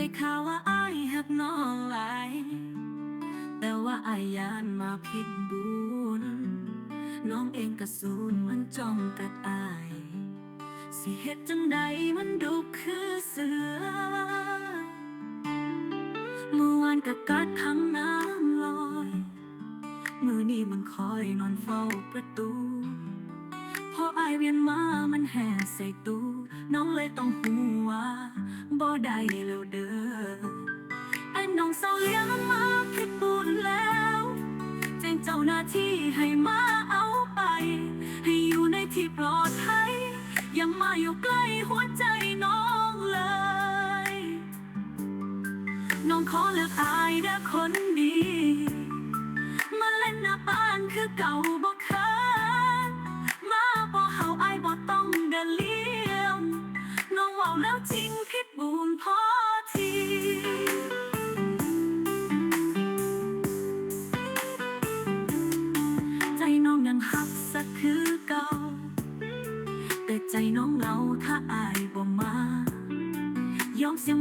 ได้ข่าวว่าอายหักน้องหลาย แต่ว่าอายยานมาผิดบุญน้องเองกระสูนมันจ้องกัดอาย สิเฮ็ดจังใดมันดุคือเสือเมื่อวานก็กัดทั้งน้ำลอย มือนี้มันคอยนอนเฝ้าประตูพออายเวียนมามันแห่ใส่ตู้น้องเลยต้องหู บ่ได้แล้วเด้อไอ้น้องเศร้าเลี้ยงมาผิดบุญแล้วแจ้งเจ้าหน้าที่ให้มาเอาไป ให้อยู่ในที่ปลอดภัยอย่ามาอยู่ใกล้หัวใจน้องเลย น้องขอเลือกอายเด้อคนดีมาเล่นหน้าบ้านคือเก่าบ่เคยมาบ่เฮาอายบ่ต้องเดินเลี้ยมน้องเว้าแล้วจ ใจน้องเหงาถ้าอายบ่มายอมเสีย